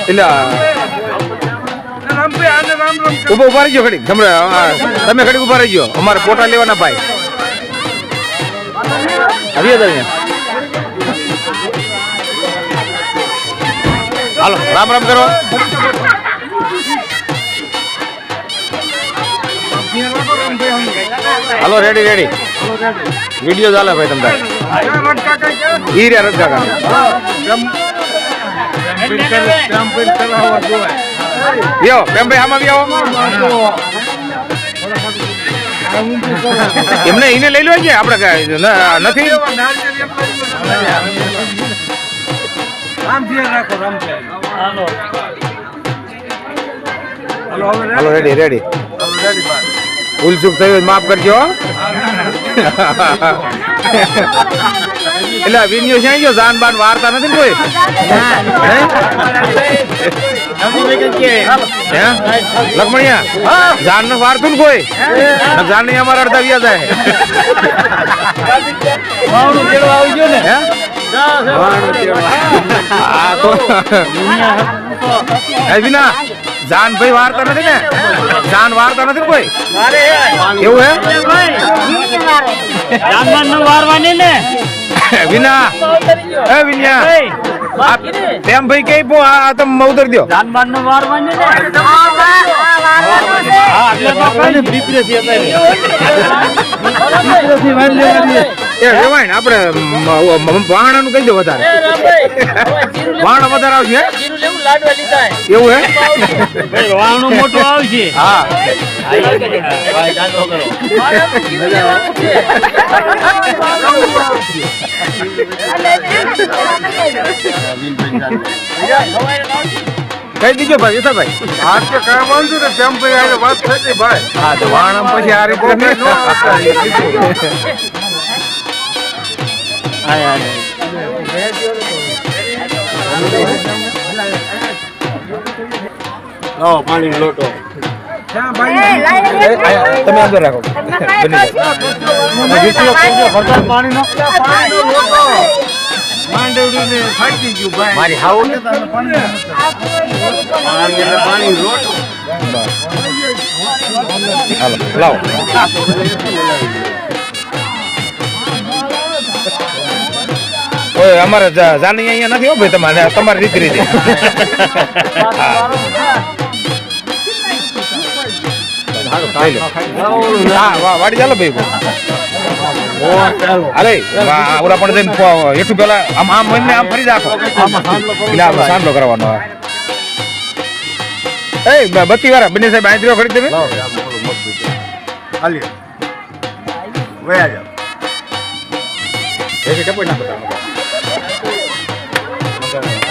એટલે ઊભો ઊભા રહીજો ઘડી તમે તમે ઘડી ઊભા રહીજો અમારે ફોટા લેવાના ભાઈ આવી જાવ હાલો, રામ રામ કરો. હાલો રેડી રેડી વીડિયો ચાલે ભાઈ તમને ઈ રે રજા યો કેમ ભાઈ આમાં આવો. એમને એને લઈ લો છે આપણે નથી હાલો. રેડી રેડી ભૂલ ચૂક થઈ હોય માફ કરજો એટલે વિનિયો છે ગયો? જાન બાન વાર્તા નથી કોઈ? હે? હે? લખમણિયા જાન ને વારતું ને કોઈ? જાન નહીં અમારા અડધા વ્યા જાય. હે? વિના જાન ભાઈ વાર્તા નથી ને? જાન વાર્તા નથી ને કોઈ? એવું હે? વિના. વિના આ તેમ ભાઈ કે પો આ તમે દો એ રેવાય ને આપણે વાણાનું કહી દો વધારે. વધારે આવશે એવું હે? મોટું આવશે. હા. કહી દીજો ભાઈ યથા ભાઈ આજ તો કઈ વાંધો ને તેમ ભાઈ વાત થઈ ભાઈ. હા તો વાણમ પછી આ રીતે નહીં. પાણી લોટો તમે અંદર રાખો. પાણી નો માંડવડીને ગયું મારી લાવો ઓય અમારે જાની અહીંયા નથી હો ભાઈ તમારે, તમારી. હા. વાહ વાડી ચાલો ભાઈ. અરે ઓલા પણ જઈને હેઠું પેલા આમ આમ એમને આમ ફરી રાખો આમ કરવાનો. એ બત્તી વાળા બંને સાહેબ આંતરીઓ ખરી તમે? હાલી.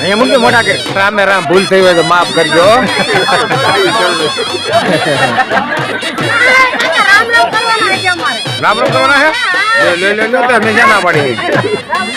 અહીંયા મૂકી મોટા કે. રામે રામ ભૂલ થઈ હોય તો માફ કરજો. રામ રામ કરવાના હે લે લે લે લે તો હંમેશા ના પડી? ગઈ